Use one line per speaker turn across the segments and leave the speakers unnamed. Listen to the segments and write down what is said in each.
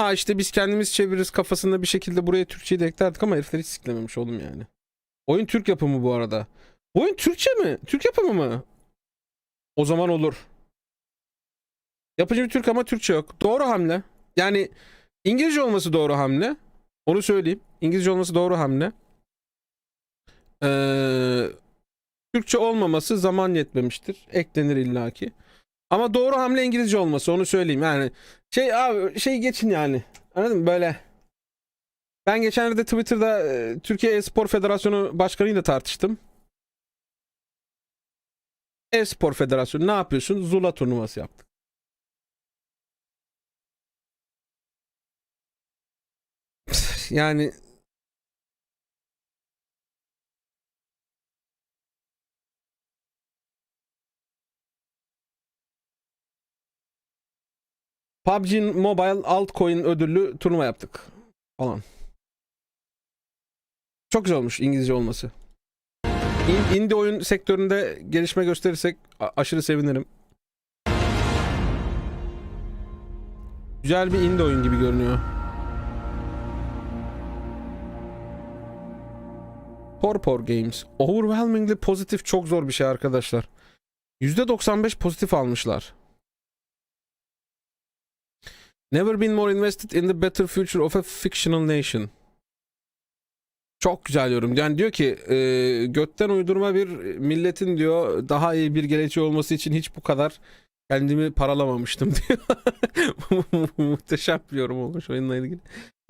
Ha işte biz kendimiz çeviririz kafasında bir şekilde buraya Türkçeyi de eklerdik ama herifler hiç siklememiş oğlum yani. Oyun Türk yapımı bu arada. Oyun Türkçe mi? Türk yapımı mı? O zaman olur. Yapıcı bir Türk ama Türkçe yok. Doğru hamle. Yani İngilizce olması doğru hamle. Onu söyleyeyim. İngilizce olması doğru hamle. Ee, Türkçe olmaması zaman yetmemiştir. Eklenir illaki. Ama doğru hamle İngilizce olması onu söyleyeyim. Yani şey abi şey geçin yani. Anladın mı? Böyle. Ben geçenlerde Twitter'da e, Türkiye Espor Federasyonu Başkanı'yla tartıştım. Espor Federasyonu ne yapıyorsun? Zula turnuvası yaptık. Yani PUBG Mobile altcoin ödüllü turnuva yaptık falan. Çok güzel olmuş İngilizce olması. İn- indie oyun sektöründe gelişme gösterirsek aşırı sevinirim. Güzel bir indie oyun gibi görünüyor. Porpor Games. Overwhelmingly pozitif çok zor bir şey arkadaşlar. %95 pozitif almışlar. Never been more invested in the better future of a fictional nation. Çok güzel yorum. Yani diyor ki e, götten uydurma bir milletin diyor daha iyi bir geleceği olması için hiç bu kadar kendimi paralamamıştım diyor. Muhteşem bir yorum olmuş oyunla ilgili.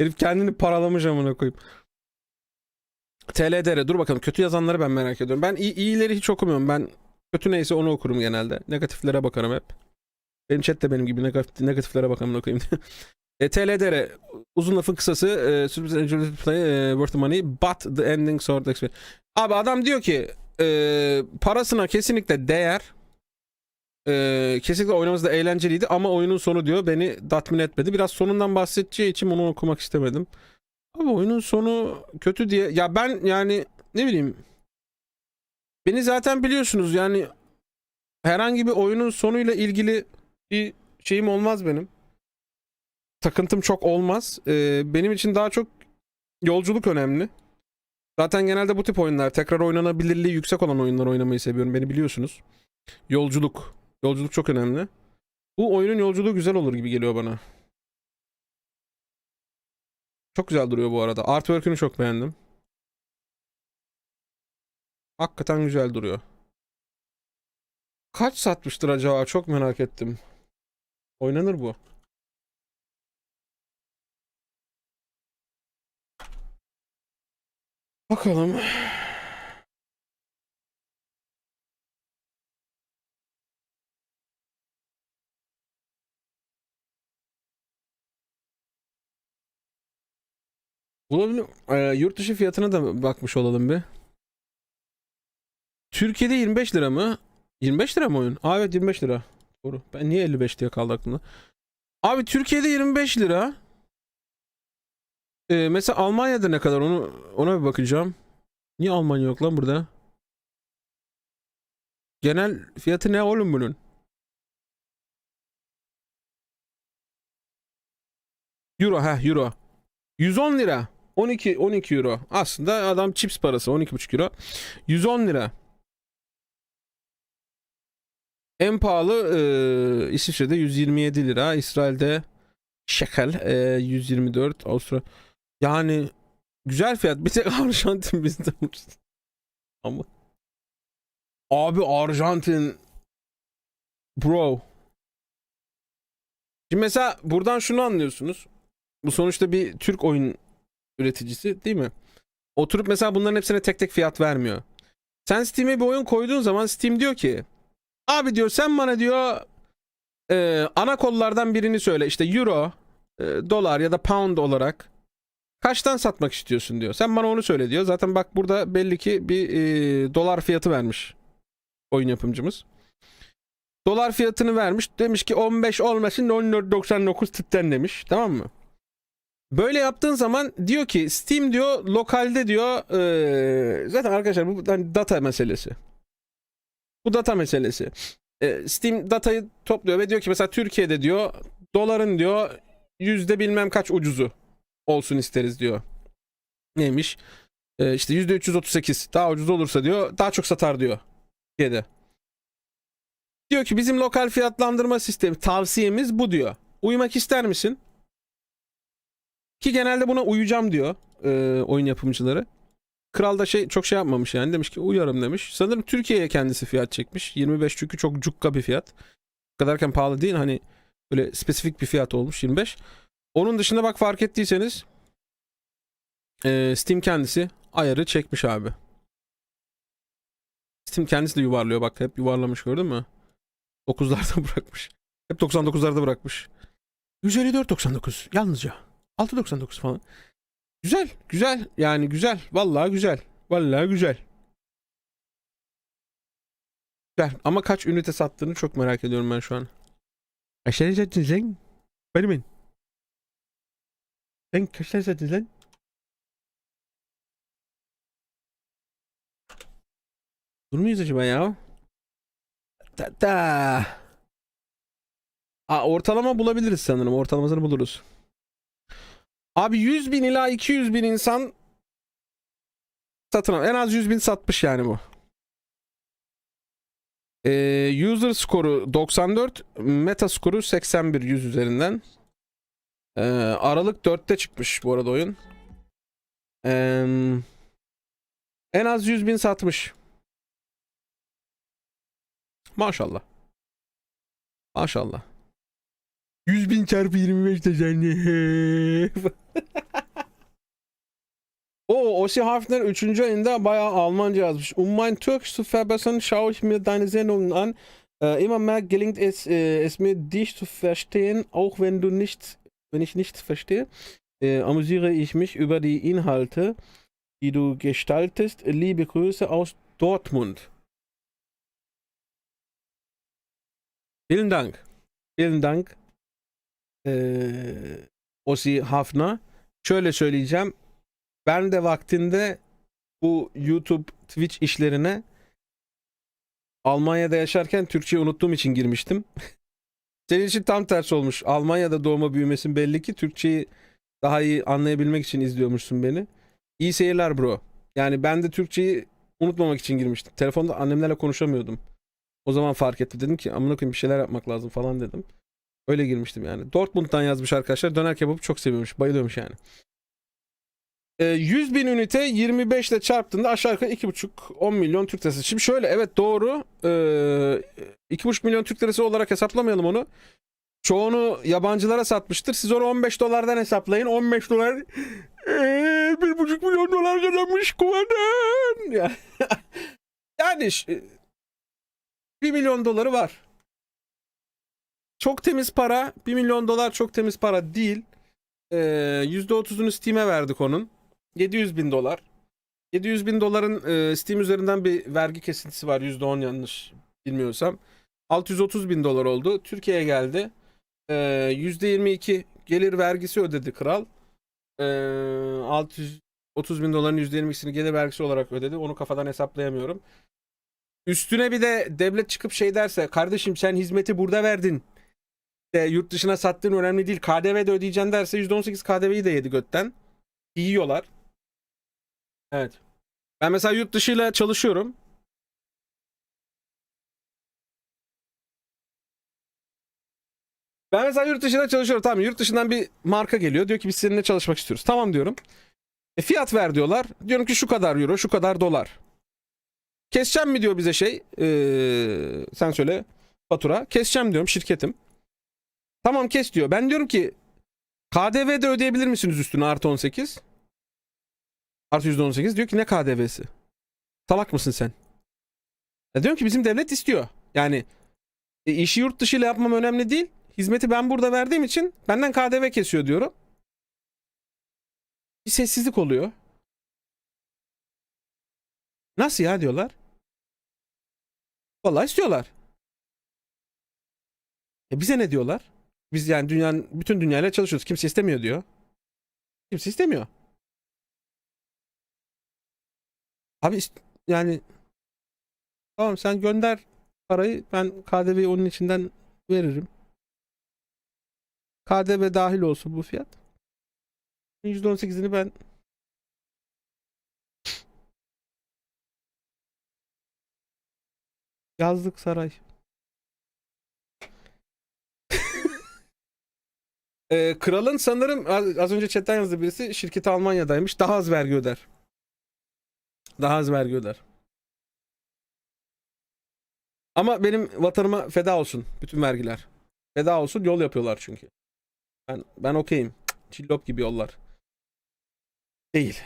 Herif kendini paralamış amına koyayım. TLDR dur bakalım kötü yazanları ben merak ediyorum. Ben iyi, iyileri hiç okumuyorum. Ben kötü neyse onu okurum genelde. Negatiflere bakarım hep. Benim chat de benim gibi negatif, negatiflere bakalım okuyayım. e, TLDR uzun lafın kısası e, sürpriz enjoyable play e, worth the money but the ending sort experience. Abi adam diyor ki e, parasına kesinlikle değer. E, kesinlikle oynaması da eğlenceliydi ama oyunun sonu diyor beni tatmin etmedi. Biraz sonundan bahsedeceği için onu okumak istemedim. Ama oyunun sonu kötü diye ya ben yani ne bileyim beni zaten biliyorsunuz yani herhangi bir oyunun sonuyla ilgili bir şeyim olmaz benim. Takıntım çok olmaz. Ee, benim için daha çok yolculuk önemli. Zaten genelde bu tip oyunlar tekrar oynanabilirliği yüksek olan oyunlar oynamayı seviyorum. Beni biliyorsunuz. Yolculuk. Yolculuk çok önemli. Bu oyunun yolculuğu güzel olur gibi geliyor bana. Çok güzel duruyor bu arada. Artwork'ünü çok beğendim. Hakikaten güzel duruyor. Kaç satmıştır acaba? Çok merak ettim. Oynanır bu. Bakalım. Bulabilir. Ee, yurt dışı fiyatına da bakmış olalım bir. Türkiye'de 25 lira mı? 25 lira mı oyun? Aa evet 25 lira. Doğru. Ben niye 55 diye kaldı aklımda? Abi Türkiye'de 25 lira. Ee, mesela Almanya'da ne kadar onu ona bir bakacağım. Niye Almanya yok lan burada? Genel fiyatı ne oğlum bunun? Euro ha euro. 110 lira. 12 12 euro. Aslında adam chips parası 12,5 euro. 110 lira. En pahalı e, İsviçre'de 127 lira. İsrail'de şekel e, 124. Avusturya. Yani güzel fiyat. Bir tek Arjantin bizde. Ama Abi Arjantin bro. Şimdi mesela buradan şunu anlıyorsunuz. Bu sonuçta bir Türk oyun üreticisi değil mi? Oturup mesela bunların hepsine tek tek fiyat vermiyor. Sen Steam'e bir oyun koyduğun zaman Steam diyor ki Abi diyor sen bana diyor e, ana kollardan birini söyle işte euro, e, dolar ya da pound olarak kaçtan satmak istiyorsun diyor. Sen bana onu söyle diyor. Zaten bak burada belli ki bir e, dolar fiyatı vermiş oyun yapımcımız. Dolar fiyatını vermiş. Demiş ki 15 olmasın 14.99 tipten demiş. Tamam mı? Böyle yaptığın zaman diyor ki Steam diyor lokalde diyor e, zaten arkadaşlar bu hani data meselesi. Bu data meselesi. E, Steam datayı topluyor ve diyor ki mesela Türkiye'de diyor doların diyor yüzde bilmem kaç ucuzu olsun isteriz diyor. Neymiş? Ee, işte yüzde 338 daha ucuz olursa diyor daha çok satar diyor. Türkiye'de. Diyor ki bizim lokal fiyatlandırma sistemi tavsiyemiz bu diyor. Uymak ister misin? Ki genelde buna uyacağım diyor e, oyun yapımcıları. Kral da şey çok şey yapmamış yani demiş ki uyarım demiş. Sanırım Türkiye'ye kendisi fiyat çekmiş. 25 çünkü çok cukka bir fiyat. Bu kadarken pahalı değil hani böyle spesifik bir fiyat olmuş 25. Onun dışında bak fark ettiyseniz Steam kendisi ayarı çekmiş abi. Steam kendisi de yuvarlıyor bak hep yuvarlamış gördün mü? 9'larda bırakmış. Hep 99'larda bırakmış. 154.99 yalnızca. 6.99 falan. Güzel, güzel. Yani güzel. Vallahi güzel. Vallahi güzel. Güzel. Ama kaç ünite sattığını çok merak ediyorum ben şu an. Kaç tane sattın sen? Benim. Sen kaç tane sattın lan? Dur muyuz acaba ya? Da da. Aa, ortalama bulabiliriz sanırım. Ortalamasını buluruz. Abi 100 bin ila 200 bin insan satın al. En az 100 bin satmış yani bu. Ee, user skoru 94, meta skoru 81 100 üzerinden. Ee, Aralık 4'te çıkmış bu arada oyun. Ee, en az 100 bin satmış. Maşallah. Maşallah. 100 bin çarpı 25 de sen. O Ossi Hafner 3. ayında bayağı Almanca yazmış. Um mein Türkisch zu verbessern, schaue ich mir deine Sendungen an. Äh, immer mehr gelingt es, äh, es mir, dich zu verstehen, auch wenn du nicht, wenn ich nicht verstehe. Äh, amüsiere ich mich über die Inhalte, die du gestaltest. Liebe Grüße aus Dortmund. Vielen Dank. Vielen Dank. Ee, Osi Hafner. Şöyle söyleyeceğim. Ben de vaktinde bu YouTube, Twitch işlerine Almanya'da yaşarken Türkçeyi unuttuğum için girmiştim. Senin için tam tersi olmuş. Almanya'da doğma büyümesin belli ki Türkçeyi daha iyi anlayabilmek için izliyormuşsun beni. İyi seyirler bro. Yani ben de Türkçeyi unutmamak için girmiştim. Telefonda annemlerle konuşamıyordum. O zaman fark etti. Dedim ki amına koyayım bir şeyler yapmak lazım falan dedim. Öyle girmiştim yani. Dortmund'dan yazmış arkadaşlar. Döner kebabı çok seviyormuş. Bayılıyormuş yani. Ee, 100 bin ünite 25 ile çarptığında aşağı yukarı 2,5-10 milyon Türk lirası. Şimdi şöyle evet doğru. Ee, 2,5 milyon Türk lirası olarak hesaplamayalım onu. Çoğunu yabancılara satmıştır. Siz onu 15 dolardan hesaplayın. 15 dolar ee, 1,5 milyon dolar kazanmış kuvadan. Ya- yani ş- 1 milyon doları var. Çok temiz para. 1 milyon dolar çok temiz para değil. Ee, %30'unu Steam'e verdik onun. 700 bin dolar. 700 bin doların e, Steam üzerinden bir vergi kesintisi var. %10 yanlış bilmiyorsam. 630 bin dolar oldu. Türkiye'ye geldi. Ee, %22 gelir vergisi ödedi kral. Ee, 630 bin doların %22'sini gelir vergisi olarak ödedi. Onu kafadan hesaplayamıyorum. Üstüne bir de devlet çıkıp şey derse kardeşim sen hizmeti burada verdin. De, yurt dışına sattığın önemli değil. KDV de ödeyeceksin derse %18 KDV'yi de yedi götten. Yiyorlar. Evet. Ben mesela yurt dışıyla çalışıyorum. Ben mesela yurt dışında çalışıyorum. Tamam yurt dışından bir marka geliyor. Diyor ki biz seninle çalışmak istiyoruz. Tamam diyorum. E, fiyat ver diyorlar. Diyorum ki şu kadar euro, şu kadar dolar. Keseceğim mi diyor bize şey. Ee, sen söyle fatura. Keseceğim diyorum şirketim. Tamam kes diyor. Ben diyorum ki KDV de ödeyebilir misiniz üstüne artı 18? Artı %18. Diyor ki ne KDV'si? Salak mısın sen? Ya diyorum ki bizim devlet istiyor. Yani e, işi yurt dışı ile yapmam önemli değil. Hizmeti ben burada verdiğim için benden KDV kesiyor diyorum. Bir sessizlik oluyor. Nasıl ya diyorlar. Vallahi istiyorlar. E bize ne diyorlar? Biz yani dünyanın bütün dünyayla çalışıyoruz. Kimse istemiyor diyor. Kimse istemiyor. Abi yani tamam sen gönder parayı ben KDV'yi onun içinden veririm. KDV dahil olsun bu fiyat. %18'ini ben yazlık saray. Ee, kralın sanırım az, az önce chatten yazdı birisi şirketi Almanya'daymış. Daha az vergi öder. Daha az vergi öder. Ama benim vatanıma feda olsun bütün vergiler. Feda olsun yol yapıyorlar çünkü. Ben ben okeyim. Cillop gibi yollar. Değil.